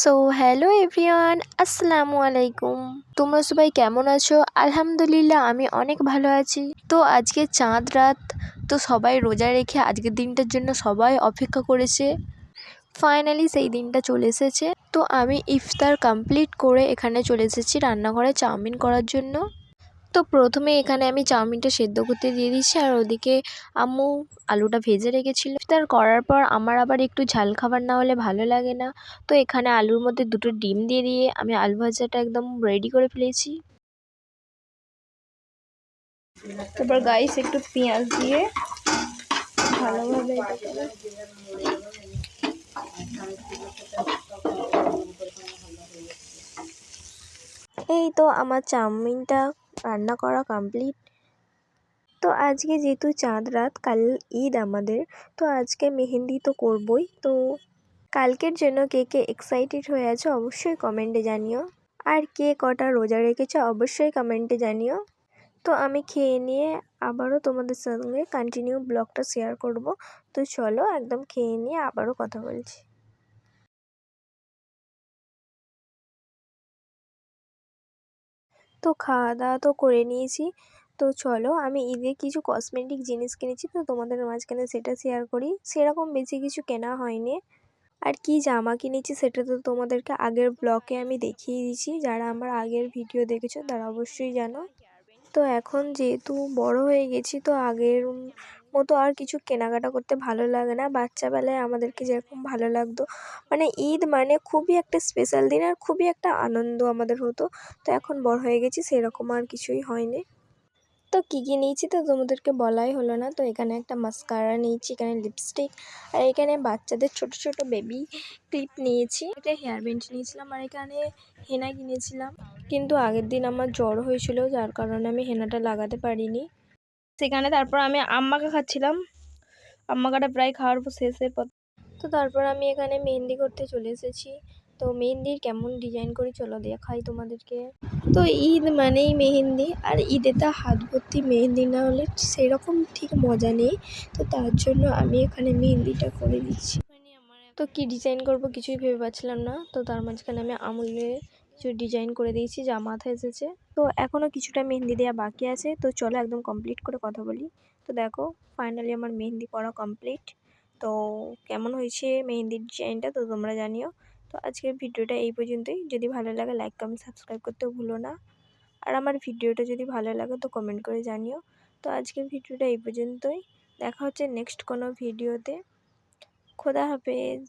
So hello everyone আসসালামু আলাইকুম। তোমরা সবাই কেমন আছো? আলহামদুলিল্লাহ, আমি অনেক ভালো আছি। তো আজকে চাঁদ রাত, তো সবাই রোজা রেখে আজকের দিনটার জন্য সবাই অপেক্ষা করেছে। ফাইনালি সেই দিনটা চলে এসেছে। তো আমি ইফতার কমপ্লিট করে এখানে চলে এসেছি রান্নাঘরে চাউমিন করার জন্য। তো প্রথমে এখানে আমি চাউমিনটা সেদ্ধ করতে দিয়ে দিচ্ছি আর ওদিকে আম্মু আলুটা ভেজে রেখেছিল। ইফতার করার পর আমার আবার একটু ঝাল খাবার না হলে ভালো লাগে না। তো এখানে আলুর মধ্যে দুটো ডিম দিয়ে দিয়ে আমি আলু ভাজাটা একদম রেডি করে ফেলেছি। তারপর গাইস একটু পেঁয়াজ দিয়ে ভালোভাবে এই তো আমার চাউমিনটা রান্না করা কমপ্লিট তো আজকে যেহেতু চাঁদ রাত, কাল ঈদ আমাদের, তো আজকে মেহেন্দি তো করবই। তো কালকের জন্য কে কে এক্সাইটেড হয়ে আছে অবশ্যই কমেন্টে জানিও। আর কে কটা রোজা রেখেছে অবশ্যই কমেন্টে জানিও। তো আমি খেয়ে নিয়ে আবারও তোমাদের সঙ্গে কন্টিনিউ ব্লগটা শেয়ার করব। তো চলো একদম খেয়ে নিয়ে আবারও কথা বলছি। তো খাওয়া দাওয়া তো করে নিয়েছি। তো চলো আমি ঈদে কিছু কসমেটিক জিনিস কিনেছি তো তোমাদের মাঝখানে সেটা শেয়ার করি। সেরকম বেশি কিছু কেনা হয়নি। আর কি জামা কিনেছি সেটা তো তোমাদেরকে আগের ব্লকে আমি দেখিয়ে দিয়েছি। যারা আমার আগের ভিডিও দেখেছ তারা অবশ্যই জানো। তো এখন যেহেতু বড় হয়ে গেছি, তো আগের মতো আর কিছু কেনাকাটা করতে ভালো লাগে না। বাচ্চাবেলায় আমাদেরকে যেরকম ভালো লাগতো। মানে ঈদ মানে খুবই একটা স্পেশাল দিন আর খুবই একটা আনন্দ আমাদের হতো। তো এখন বড় হয়ে গেছি, সেরকম আর কিছুই হয়নি। তো কী কী নিয়েছি তো তোমাদেরকে বলাই হলো না। তো এখানে একটা মাস্কারা নিয়েছি, এখানে লিপস্টিক আর এখানে বাচ্চাদের ছোট ছোট বেবি ক্লিপ নিয়েছি। একটা হেয়ার ব্যান্ড নিয়েছিলাম আর এখানে হেনা কিনেছিলাম। কিন্তু আগের দিন আমার জ্বর হয়েছিল, যার কারণে আমি হেনাটা লাগাতে পারিনি। সেখানে তারপর আমি আম্মাকে খাচ্ছিলাম। আম্মাকাটা প্রায় খাওয়ার শেষের পর তো তারপর আমি এখানে মেহেন্দি করতে চলে এসেছি। তো মেহেন্দির কেমন ডিজাইন করি চলো দেখাই তোমাদেরকে। তো ঈদ মানেই মেহেন্দি, আর ঈদে তো হাত ভর্তি মেহেন্দি না হলে সেরকম ঠিক মজা নেই। তো তার জন্য আমি এখানে মেহেন্দিটা করে দিচ্ছি। তো কি ডিজাইন করব কিছুই ভেবে পাচ্ছিলাম না। তো তার মাঝখানে আমি আমুলে কিছু ডিজাইন করে দিয়েছি, যা মাথায় এসেছে। তো এখনও কিছুটা মেহেন্দি দেওয়া বাকি আছে। তো চলো একদম কমপ্লিট করে কথা বলি। তো দেখো ফাইনালি আমার মেহেন্দি করা কমপ্লিট তো কেমন হয়েছে মেহেন্দির ডিজাইনটা তো তোমরা জানিও। তো আজকের ভিডিওটা এই পর্যন্তই। যদি ভালো লাগে লাইক কমেন্ট সাবস্ক্রাইব করতেও ভুলো না। আর আমার ভিডিওটা যদি ভালো লাগে, তো কমেন্ট করে জানিও। তো আজকের ভিডিওটা এই পর্যন্তই। দেখা হচ্ছে নেক্সট কোনো ভিডিওতে। খোদা হাফেজ।